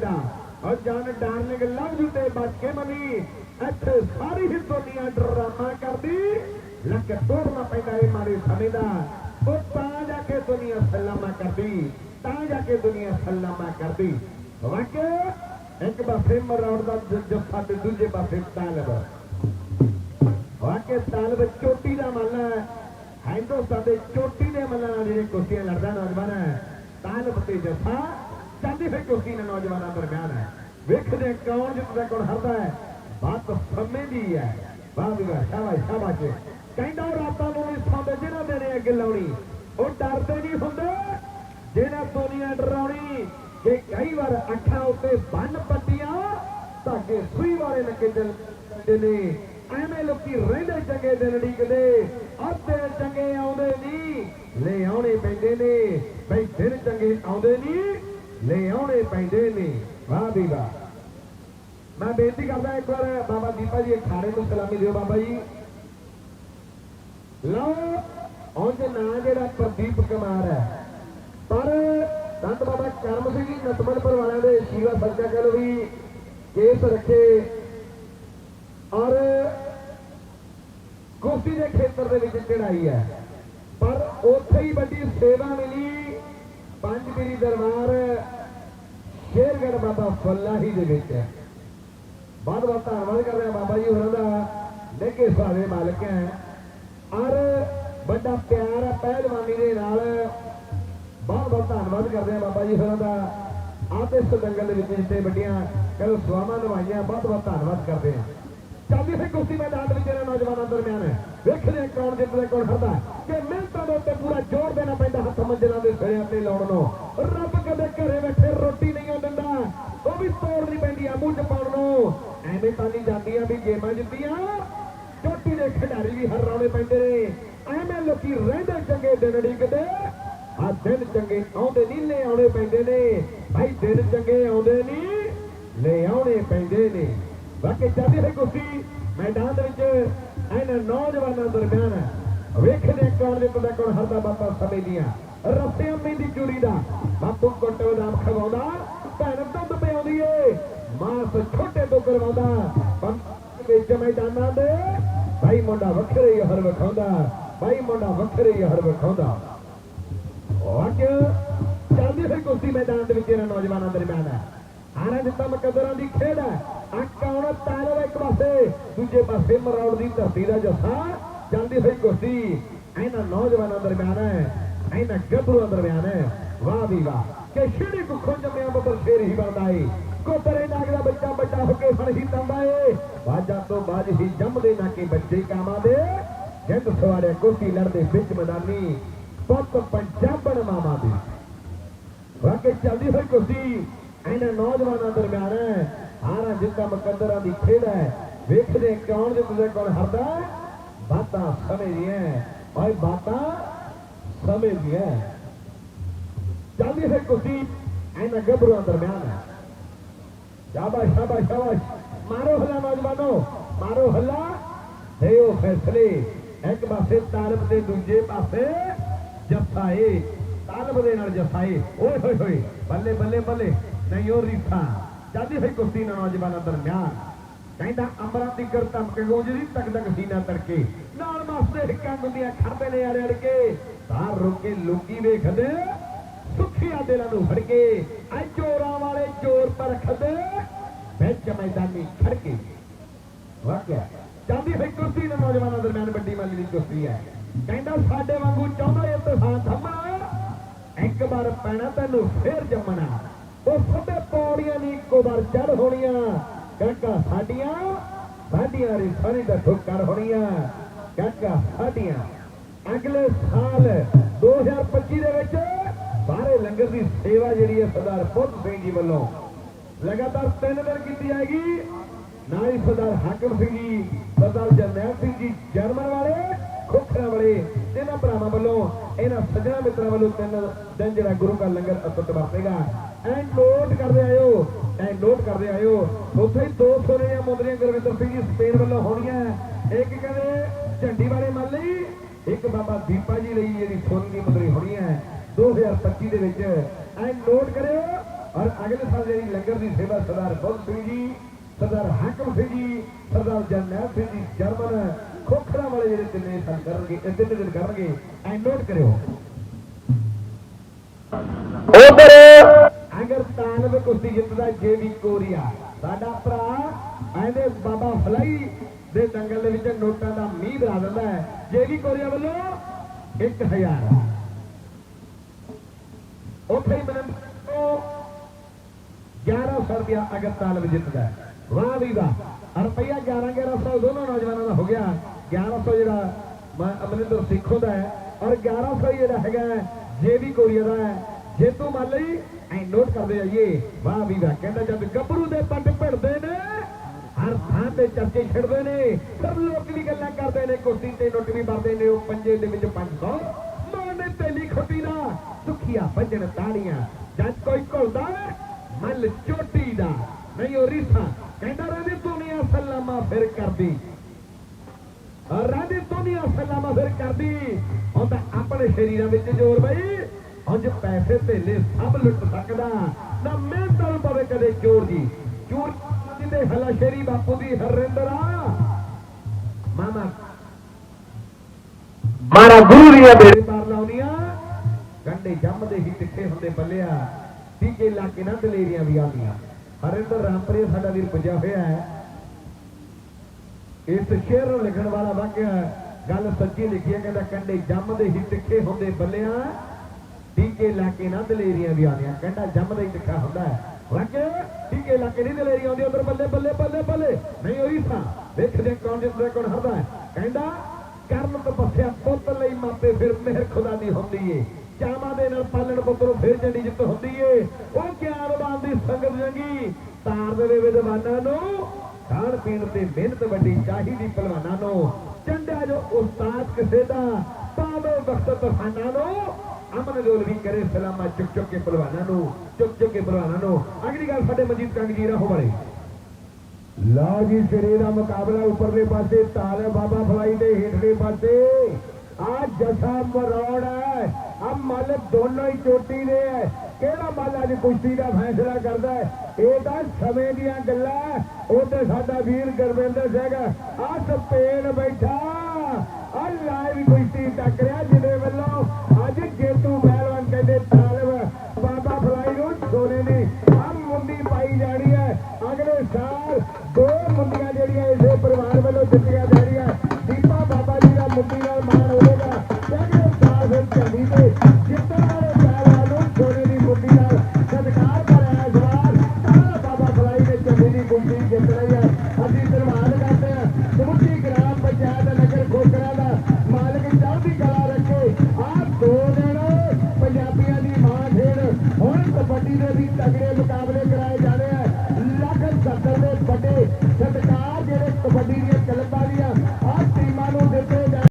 ਪੈਂਦਾ ਔਰ ਜਨ ਡਾਰਲਿੰਗ ਲਵ ਯੂ ਤੇ ਬਚ ਕੇ ਮਨੀ ਇੱਥੇ ਸਾਰੀ ਹੀ ਦੁਨੀਆ ਡਰਾਮਾ ਕਰਦੀ। ਲੱਕ ਤੋੜਨਾ ਪੈਂਦਾ ਇਹ ਮਾਰੇ ਸਮੇਂ ਦਾ। ਉਹ ਤਾਂ ਜਾ ਕੇ ਦੁਨੀਆ ਸਲਾਮਾ ਕਰਦੀ। ਤਾਂ ਜਾ ਕੇ ਦੁਨੀਆ ਸਲਾਮਾ ਕਰਦੀ। ਵਾਕੇ, ਇੱਕ ਪਾਸੇ ਮਰਾਉਣ ਦਾ ਜ- ਜੱਫਾ ਤੇ ਦੂਜੇ ਪਾਸੇ ਤਾਲਬ। ਵਾਕੇ, ਤਾਲਬ ਚੋਟੀ ਦਾ ਮੱਲ ਹੈ। ਹਿੰਦੁਸਤਾਨ ਦੇ ਚੋਟੀ ਦੇ ਮੱਲਾਂ ਨਾਲ ਜਿਹੜੇ ਕੁਸ਼ਤੀਆਂ ਲੜਦਾ ਨੌਜਵਾਨ ਹੈ। ਤਾਲਬ ਤੇ ਜੱਫਾ। ਚਾਹਦੀ ਹੋਈ ਕੁਸ਼ਤੀ ਨਾਲ ਨੌਜਵਾਨਾਂ ਦਰਮਿਆਨ ਹੈ। ਵੇਖਦੇ ਕੌਣ ਜਿੱਤਦਾ ਕੌਣ ਹਾਰਦਾ ਹੈ। ਬਾਤ ਸਮੇਂ ਦੀ ਹੈ। ਵਾਹ ਸ਼ਾਬਾਸ਼ ਸ਼ਾਬਾਸ਼। ਕਹਿੰਦਾ ਉਹ ਰਾਤਾਂ ਨੂੰ ਵੀ ਸੌਂਦੇ ਜਿਹਨਾਂ ਦੇ ਨੇ ਅੱਗੇ ਲਾਉਣੀ, ਉਹ ਡਰਦੇ ਨਹੀਂ ਹੁੰਦੇ। ਜਿਹੜਾ ਦੁਨੀਆ ਡਰਾਉਣੀ ਕਿ ਕਈ ਵਾਰ ਅੱਖਾਂ ਉੱਤੇ ਬੰਨ ਪੱਟੀਆਂ ਧਾਗੇ ਸੂਈ ਵਾਲੇ ਲੱਗੇ ਚੱਲਦੇ ਨੇ। ਐਵੇਂ ਲੋਕੀ ਰਹਿੰਦੇ ਚੰਗੇ ਦਿਨ ਢੀਕਦੇ ਅੱਧੇ ਚੰਗੇ ਆਉਂਦੇ ਨਹੀਂ। ਲੈ ਆਉਣੇ ਪੈਂਦੇ ਨੇ। ਬਈ ਦਿਨ ਚੰਗੇ ਆਉਂਦੇ ਨਹੀਂ। ਲੈ ਆਉਣੇ ਪੈਂਦੇ ਨੇ। ਵਾਹ ਵੀ ਵਾਹ। ਮੈਂ ਬੇਨਤੀ ਕਰਦਾ ਇੱਕ ਵਾਰ ਬਾਬਾ ਦੀਪਾ ਜੀ, ਅਖਾੜੇ ਨੂੰ ਸਲਾਮੀ ਦਿਓ ਬਾਬਾ ਜੀ। ਲਓ ਉਂਝ ਨਾਂ ਜਿਹੜਾ ਪ੍ਰਦੀਪ ਕੁਮਾਰ ਹੈ। ਪਰ ਸੰਤ ਬਾਬਾ ਕਰਮ ਸਿੰਘ ਜੀ, ਨਤਮਲਪੁਰ ਵਾਲਿਆਂ ਦੇ ਸ਼ੀਵਾ ਸੱਚਾ ਕਹਿ ਲਓ ਵੀ ਕੇਸ ਰੱਖੇ। ਔਰ ਕੁਸ਼ਤੀ ਦੇ ਖੇਤਰ ਦੇ ਵਿੱਚ ਚੜਾਈ ਹੈ। ਪਰ ਉੱਥੇ ਹੀ ਵੱਡੀ ਸੇਵਾ ਮਿਲੀ। ਪੰਜ ਪੀਰੀ ਦਰਬਾਰ ਬਾਬਾ ਫੁੱਲਾਹੀ ਦੇ ਵਿੱਚ ਹੈ। ਬਹੁਤ ਬਹੁਤ ਧੰਨਵਾਦ ਕਰਦੇ ਹਾਂ ਬਾਬਾ ਜੀ ਹੋਰਾਂ ਦਾ ਨਿੱਘੇ ਸੁਭਾਅ ਮਾਲਕ ਹੈ। ਔਰ ਵੱਡਾ ਪਿਆਰ ਹੈ ਪਹਿਲਵਾਨੀ ਦੇ ਨਾਲ ਬਹੁਤ ਬਹੁਤ ਧੰਨਵਾਦ ਕਰਦੇ ਹਾਂ ਬਾਬਾ ਜੀ ਹੋਰਾਂ ਦਾ। ਆਤੇ ਦੰਗਲ ਦੇ ਵਿੱਚ ਜਿੱਤੇ ਵੱਡੀਆਂ ਕਰੋ ਸਵਾਮਾਂ ਨਿਭਾਈਆਂ ਬਹੁਤ ਬਹੁਤ ਧੰਨਵਾਦ ਕਰਦੇ ਹਾਂ ਚੱਲਦੀ ਹੋਈ ਕੁਸ਼ਤੀ ਮੈਦਾਨ ਵਿੱਚ ਇਹਨਾਂ ਨੌਜਵਾਨਾਂ ਦਰਮਿਆਨ। ਵੇਖਦੇ ਹਾਂ ਕੌਣ ਜਿੱਤਦਾ, ਕੌਣ ਹਾਰਦਾ। ਕਿ ਮਿਹਨਤਾਂ ਦੇ ਉੱਤੇ ਪੂਰਾ ਜ਼ੋਰ ਦੇਣਾ ਪੈਂਦਾ ਹੱਥ ਮੰਜਲਾਂ ਦੇ ਸਿਰਿਆਂ ਤੇ ਲਾਉਣ ਨੂੰ। ਰੱਬ ਕਦੇ ਘਰੇ ਬੈਠੇ ਰੋਟੀ ਨਹੀਂ ਓ ਦਿੰਦਾ। ਉਹ ਵੀ ਤੋੜਨੀ ਪੈਂਦੀ ਆ ਮੂੰਹ ਚ ਪਾਉਣ ਨੂੰ। ਐਵੇਂ ਤਾਂ ਨਹੀਂ ਜਾਂਦੀਆਂ ਵੀ ਗੇਮਾਂ ਜਿੱਤੀਆਂ। ਚੋਟੀ ਦੇ ਖਿਡਾਰੀ ਵੀ ਹਰਾਉਣੇ ਪੈਂਦੇ ਨੇ। ਐਵੇਂ ਲੋਕੀ ਰਹਿੰਦੇ ਚੰਗੇ ਦਿਨ ਢੀਕਦੇ ਆ ਦਿਨ ਚੰਗੇ ਆਉਂਦੇ ਨਹੀਂ, ਲੈ ਆਉਣੇ ਪੈਂਦੇ ਨੇ। ਭਾਈ ਦਿਨ ਚੰਗੇ ਆਉਂਦੇ ਨਹੀਂ, ਲੈ ਆਉਣੇ ਪੈਂਦੇ ਨੇ। ਬਾਕੀ ਚੱਲਦੀ ਹੋਈ ਕੁਸ਼ਤੀ ਮੈਦਾਨ ਦੇ ਵਿੱਚ ਇਹਨਾਂ ਨੌਜਵਾਨਾਂ ਦਰਮਿਆਨ ਵੇਖਦੇ ਕੌਣ ਜਿੱਤਦਾ ਕੌਣ ਹਰਦਾ ਬਾਤਾਂ ਸਮੇਂ ਦੀਆਂ। ਰੱਸਿਆਂ ਮਹਿੰਦੀ ਚੂੜੀ ਦਾ ਬਾਪੂ ਕੋਟੇ ਬਦਾਮ ਖਵਾਉਂਦਾ, ਭੈਣ ਦੁੱਧ ਪਿਆਉਂਦੀ ਏ, ਮਾਸ ਛੋਟੇ ਤੋਂ ਕਰਵਾਉਂਦਾ। ਪੰਪ ਵਿੱਚ ਮੈਦਾਨਾਂ ਦੇ ਭਾਈ ਮੁੰਡਾ ਵੱਖਰੇ ਹੀ ਹਰ ਵਿਖਾਉਂਦਾ ਭਾਈ ਮੁੰਡਾ ਵੱਖਰੇ ਹੀ ਹਰ ਵਿਖਾਉਂਦਾ। ਅੱਜ ਚੱਲਦੀ ਹੋਈ ਕੁਸ਼ਤੀ ਮੈਦਾਨ ਦੇ ਵਿੱਚ ਇਹਨਾਂ ਨੌਜਵਾਨਾਂ ਦਰਮਿਆਨ। ਹੈ ਹਾਰਾਂ ਜਿੱਤਾ ਮੁਕੱਦਰਾਂ ਦੀ ਖੇਡ ਹੈ। ਅਕਾਉਣਾ ਤਾਲਵਾ ਇੱਕ ਪਾਸੇ, ਦੂਜੇ ਪਾਸੇ ਮਰੌੜ ਦੀ ਧਰਤੀ ਦਾ ਜੱਸਾ। ਚੱਲਦੀ ਹੋਈ ਕੁਸ਼ਤੀ ਇਹਨਾਂ ਨੌਜਵਾਨਾਂ ਦਰਮਿਆਨ ਹੈ, ਇਹਨਾਂ ਗੱਭਰੂਆਂ ਦਰਮਿਆਨ ਹੈ। ਵਾਹ ਵੀ ਵਾਹ। ਕਿ ਛੇੜੀ ਕੁੱਖੋਂ ਜੰਮਿਆ ਬੱਬਰ ਸ਼ੇਰ ਹੀ ਬਣਦਾ ਏ। ਕੋਤਰੇ ਨਾਗ ਦਾ ਬੱਚਾ ਵੱਡਾ ਹੋ ਕੇ ਫਣ ਹੀ ਤੰਦਾ ਏ। ਬਾਜਾਂ ਤੋਂ ਬਾਜ ਹੀ ਜੰਮਦੇ ਨਾ ਕੇ ਬੱਚੇ ਕਾਮਾਂ ਦੇ। ਜਿੰਦ ਸਵਾਰੇ ਕੁਸ਼ਤੀ ਲੜਦੇ ਵਿੱਚ ਮੈਦਾਨੀ, ਪੁੱਤ ਪੰਜਾਬਣ ਮਾਮਾ ਦੀ। ਵਾਕੇ ਚੱਲਦੀ ਹੋਈ ਕੁਸ਼ਤੀ ਇਹਨਾਂ ਨੌਜਵਾਨਾਂ ਦਰਮਿਆਨ ਹਾਰਾਂ ਜਿੱਤਾਂ ਮੁਕੱਦਰਾਂ ਦੀ ਖੇਡ ਹੈ। ਵੇਖਦੇ ਕੌਣ ਜਿੱਤਦੇ ਕੌਣ ਹਾਰਦਾ? ਬਾਤਾਂ ਸਮੇਂ ਓਏ ਬਾਤਾਂ ਸਮੇਂ ਦੀਆਂ ਚੱਲਦੀ ਹੋਈ ਇਹਨਾਂ ਗੱਭਰੂਆਂ ਦਰਮਿਆਨ। ਹੈ ਸ਼ਾਬਾਸ਼ ਸ਼ਾਬਾਸ਼ ਸ਼ਾਬਾਸ਼। ਮਾਰੋ ਹੱਲਾ ਨੌਜਵਾਨੋ, ਮਾਰੋ ਹੱਲਾ। ਦੇਓ ਫੈਸਲੇ। ਇੱਕ ਪਾਸੇ ਤਾਲਬ ਤੇ ਦੂਜੇ ਪਾਸੇ ਜੱਫਾ ਏ ਤਾਲਬ ਦੇ ਨਾਲ ਜੱਫਾ ਏ ਓਏ ਹੋਏ ਹੋਏ, ਬੱਲੇ ਬੱਲੇ ਬੱਲੇ। ਨਹੀਂ, ਉਹ ਰੀਠਾ ਜਾਂਦੀ ਹੋਈ ਕੁਸ਼ਤੀ ਨਾਲ ਨੌਜਵਾਨਾਂ ਦਰਮਿਆਨ ਕਹਿੰਦਾ, ਅੰਬਰਾਂ ਦੀ ਗਰ ਧਮਕ ਗੂੰਜਦੀ ਤੱਕ ਤੱਕ ਸੀਨਾ ਤੜਕੇ। ਨਾਲ ਮਸਤੇ ਹਿੱਕਾਂ ਗੁੰਦੀਆਂ ਖੜਦੇ ਨੇ ਅੜ ਅੜ ਕੇ ਬਾਹਰ ਰੁਕੇ ਲੋਕੀ ਵੇਖਦੇ, ਸੁਖੀਆਂ ਦਿਲਾਂ ਨੂੰ ਫੜ ਕੇ ਐ ਚੋਰਾਂ ਵਾਲੇ ਚੋਰ ਪਰਖਦੇ, ਵਿੱਚ ਮੈਦਾਨੀ ਖੜ ਕੇ। ਵਾਕਿਆ, ਜਾਂਦੀ ਹੋਈ ਕੁਸ਼ਤੀ ਦੇ ਨੌਜਵਾਨਾਂ ਦਰਮਿਆਨ ਵੱਡੀ ਮਾਲੀ ਦੀ ਕੁਰਸੀ ਹੈ। ਕਹਿੰਦਾ, ਸਾਡੇ ਵਾਂਗੂ ਚਾਹੁੰਦਾ ਇਹ ਤਸਾਂ ਥੰਮਣਾ, ਇੱਕ ਵਾਰ ਪੈਣਾ ਤੈਨੂੰ, ਫੇਰ ਜੰਮਣਾ। ਉਹ ਸਭੇ ਪੌੜੀਆਂ ਦੀ ਇੱਕੋ ਵਾਰ ਚੜ ਹੋਣੀਆਂ। ਕਾਕਾ ਸਾਡੀਆਂ ਸਾਡੀਆਂ ਰੀ ਸਾਰੀ ਦਾ ਠੋਕਰ ਹੋਣੀਆਂ। ਕਾਕਾ ਸਾਡੀਆਂ, ਅਗਲੇ ਸਾਲ 2025 ਦੇ ਵਿੱਚ ਸਾਰੇ ਲੰਗਰ ਦੀ ਸੇਵਾ ਜਿਹੜੀ ਹੈ ਸਰਦਾਰ ਪੁੱਤ ਸਿੰਘ ਜੀ ਵੱਲੋਂ ਲਗਾਤਾਰ ਤਿੰਨ ਦਿਨ ਕੀਤੀ ਜਾਏਗੀ। ਨਾਲ ਹੀ ਸਰਦਾਰ ਹਾਕਮ ਸਿੰਘ ਜੀ, ਸਰਦਾਰ ਜਰਨੈਲ ਸਿੰਘ ਜੀ, ਜਰਮਨ ਵਾਲੇ, ਖੋਖਰਾ ਵਾਲੇ ਇਹਨਾਂ ਭਰਾਵਾਂ ਵੱਲੋਂ ਇਹਨਾਂ ਸੱਜਣਾ ਮਿੱਤਰਾਂ ਵੱਲੋਂ ਤਿੰਨ ਦਿਨ ਜਿਹੜਾ ਗੁਰੂ ਦਾ ਲੰਗਰ ਅਸਤ ਵਰਤੇਗਾ। ਐ ਨੋਟ ਕਰਦੇ ਆਇਓ, ਐ ਨੋਟ ਕਰਦੇ ਆਇਓ। ਉੱਥੇ ਹੀ ਦੋ ਸੋਨੀਆਂ ਮੁੰਦਰੀਆਂ ਗੁਰਵਿੰਦਰ ਸਿੰਘ ਜੀ ਸਪੇਨ ਵੱਲੋਂ ਹੋਣੀਆਂ। ਇੱਕ ਕਹਿੰਦੇ ਝੰਡੀ ਵਾਲੇ ਮੰਨ ਲਈ, ਇੱਕ ਬਾਬਾ ਦੀਪਾ ਜੀ ਲਈ ਜਿਹੜੀ ਸੋਨੇ ਦੀ ਮੁੰਦਰੀ ਹੋਣੀ ਹੈ। 2025 ਦੇ ਵਿੱਚ ਐ ਨੋਟ ਕਰਿਓ। ਔਰ ਅਗਲੇ ਸਾਲ ਜਿਹੜੀ ਲੰਗਰ ਦੀ ਸੇਵਾ ਸਰਦਾਰ ਬੁੱਧ ਸਿੰਘ ਜੀ ਸਰਦਾਰ ਹਾਕਮ ਸਿੰਘ ਜੀ ਸਰਦਾਰ ਜਰਨੈਲ ਸਿੰਘ ਜੀ ਜਰਮਨ ਖੋਖਰਾ ਵਾਲੇ ਜਿਹੜੇ ਤਿੰਨੇ ਸਾਲ ਕਰਨਗੇ ਇਹ ਤਿੰਨ ਦਿਨ ਕਰਨਗੇ ਐ ਨੋਟ ਕਰਿਓ। ਉਧਰ ਅਗਰ ਤਾਲਬ ਕੁਸ਼ਤੀ ਜਿੱਤਦਾ ਜੇਵੀ ਕੋਰੀਆ। ਸਾਡਾ ਭਰਾ ਐਂਦੇ ਬਾਬਾ ਫਲਾਈ ਦੇ ਦੰਗਲ ਦੇ ਵਿੱਚ ਨੋਟਾਂ ਦਾ ਮੀਂਹ ਬਰਾ ਦਿੰਦਾ ਹੈ। ਜੇਵੀ ਕੋਰੀਆ ਵੱਲੋਂ 1000 ਉੱਥੇ ਹੀ ਮੈਨੂੰ ਤੋਂ 1100 ਰੁਪਇਆ ਅਗਰ ਤਾਲਬ ਜਿੱਤਦਾ ਹੈ। ਵਾਹ ਵੀ ਵਾਹ। ਰੁਪਇਆ 11 1100 ਦੋਨੋਂ ਨੌਜਵਾਨਾਂ ਦਾ ਹੋ ਗਿਆ। 1100 ਜਿਹੜਾ ਅਮਰਿੰਦਰ ਸਿੱਖੋ ਦਾ ਹੈ ਔਰ 1100 ਜਿਹੜਾ ਹੈਗਾ ਜੇਵੀ ਕੋਰੀਆ ਦਾ ਹੈ ਜੇਤੂ ਮੰਨ ਲਈ, ਐ ਨੋਟ ਕਰਦੇ ਜਾਈਏ। ਵਾਹ ਵੀ ਵਾਹ। ਕਹਿੰਦਾ ਜਦ ਗੱਭਰੂ ਦੇ ਪੱਟ ਭਿੜਦੇ ਨੇ, ਹਰ ਥਾਂ ਤੇ ਚਰਚੇ ਛਿੜਦੇ ਨੇ ਸਭ ਲੋਕ ਵੀ ਗੱਲਾਂ ਕਰਦੇ ਨੇ, ਕੁਰਸੀ ਤੇ ਨੁੱਟ ਵੀ ਵਰਦੇ ਨੇ, ਉਹ ਪੰਜੇ ਦੇ ਵਿੱਚ 500 ਮਾਨੇ ਤੇਲੀ ਖੁੱਟੀ ਦਾ ਸੁਖੀਆ ਵੱਜਣ ਤਾੜੀਆਂ। ਜਦ ਕੋਈ ਘੁਲਦਾ, ਮੱਲ ਚੋਟੀ ਦਾ। ਨਹੀਂ ਉਹ ਰੀਸਾ ਕਹਿੰਦਾ ਰਹਿੰਦੀ ਦੁਨੀਆ ਸਲਾਮਾ ਫਿਰ ਕਰਦੀ। ਰਾਦੀ ਦੁਨੀਆ ਸਲਾਮਾ ਫਿਰ ਕਰਦੀ। ਹੁਣ ਤਾਂ ਆਪਣੇ ਸ਼ਰੀਰਾਂ ਵਿੱਚ ਜ਼ੋਰ ਬਈ। ਅੱਜ ਪੈਸੇ ਧੇਲੇ ਸਭ ਲੁੱਟ ਸਕਦਾ। ਨਾ ਮਿਹਨਤਾਂ ਨੂੰ ਪਵੇ ਕਦੇ ਚੋਰ ਦੀ ਚੋਰ ਜਿੰਦੇ ਹਲਾ ਸ਼ੇਰੀ ਬਾਪੂ ਦੀ ਹਰਿੰਦਰਾ ਮਾਮਾ। ਮਾਰਾ ਗੁਰੂ ਦੀਆਂ ਬੇੜੇ ਪਾਰ ਲਾਉਣੀਆਂ ਗੰਡੇ ਜੰਮਦੇ ਹੀ ਤਿੱਖੇ ਹੁੰਦੇ ਬੱਲਿਆ ਟੀਕੇ ਲਾ ਕੇ ਨਾ ਦਲੇਰੀਆਂ ਵੀ ਆਉਂਦੀਆਂ। ਹਰਿੰਦਰ ਰਾਮਪੁਰੇ ਸਾਡਾ ਵੀਰ ਪੁੱਜਿਆ ਹੋਇਆ ਹੈ। ਇਸ ਸ਼ੇਰ ਨੂੰ ਲਿਖਣ ਵਾਲਾ ਵਾਕਿਆ ਗੱਲ ਸੱਚੀ ਲਿਖੀ ਹੈ, ਕਹਿੰਦਾ ਕੰਡੇ ਜੰਮਦੇ ਹੀ ਤਿੱਖੇ ਹੁੰਦੇ ਬੱਲਿਆਂ, ਟੀਕੇ ਲਾ ਕੇ ਨਾ ਦਲੇਰੀਆਂ ਵੀ ਆਉਂਦੀਆਂ। ਕੰਡਾ ਜੰਮਦਾ ਹੀ ਤਿੱਖਾ ਹੁੰਦਾ ਹੈ। ਵਾਕਿਆ ਟੀਕੇ ਲਾ ਕੇ ਨਹੀਂ ਦਲੇਰੀਆਂ ਆਉਂਦੀ ਉਧਰ ਬੱਲੇ ਬੱਲੇ ਬੱਲੇ ਬੱਲੇ। ਨਹੀਂ ਹੋਈ ਥਾਂ ਵੇਖਦੇ ਹਾਂ ਕੌਣ ਜਿੱਤਦਾ ਕੌਣ ਹਰਦਾ ਕਹਿੰਦਾ, ਕਰਨ ਤਪੱਸਿਆ ਪੁੱਤ ਲਈ ਮਾਪੇ, ਫਿਰ ਮਿਹਰ ਖੁਦਾ ਦੀ ਹੁੰਦੀ ਏ। ਚਾਵਾਂ ਦੇ ਨਾਲ ਪਾਲਣ ਪੁੱਤ ਨੂੰ ਫਿਰ ਚੰਡੀ ਜਿੱਤ ਹੁੰਦੀ ਏ। ਉਹ ਗਿਆਨਵਾਨ ਦੀ ਸੰਗਤ ਜੰਗੀ। ਤਾਰ ਦੇ ਵਿਦਵਾਨਾਂ ਨੂੰ। ਖਾਣ ਪੀਣ ਤੇ ਮਿਹਨਤ ਵੱਡੀ ਚਾਹੀਦੀ ਪਹਿਲਵਾਨਾਂ ਨੂੰ। ਚੰਡਿਆ ਜੋ ਉਸਤਾਦ ਕਿਸੇ ਦਾ, ਪਾਵੇ ਵਕਤ ਤਫਾਨਾਂ ਨੂੰ। ਅਮਨ ਗੋਲ ਵੀ ਕਰੇ ਸਲਾਮਾ ਚੁੱਕ ਚੁੱਕ ਕੇ ਪਹਿਲਵਾਨਾਂ ਨੂੰ, ਚੁੱਕ ਚੁੱਕ ਕੇ ਪਹਿਲਵਾਨਾਂ ਨੂੰ। ਅਗਲੀ ਗੱਲ ਸਾਡੇ ਮਨਜੀਤ ਕੰਗ ਜੀ ਰਹੋ ਵਾਲੇ। ਲਓ ਜੀ, ਸਿਰੇ ਦਾ ਮੁਕਾਬਲਾ ਉੱਪਰਲੇ ਪਾਸੇ ਤਾਲ ਹੈ ਬਾਬਾ ਫਲਾਈ ਦੇ ਹੇਠਲੇ ਪਾਸੇ। ਆ ਜਸਾ ਮਰੋੜ ਹੈ ਆ ਦੋਨੋਂ ਹੀ ਚੋਟੀ ਦੇ ਹੈ ਕਿਹੜਾ ਮੱਲ ਅੱਜ ਕੁਸ਼ਤੀ ਦਾ ਫੈਸਲਾ ਕਰਦਾ ਹੈ ਇਹ ਤਾਂ ਸਮੇਂ ਦੀਆਂ ਗੱਲਾਂ ਉਹ ਤੇ ਸਾਡਾ ਵੀਰ ਗੁਰਵਿੰਦਰ ਸਿੰਘ ਆ ਸਪੇਨ ਬੈਠਾ। ਆ ਲਾਈਵ ਕੁਸ਼ਤੀ ਟੱਕਰਿਆ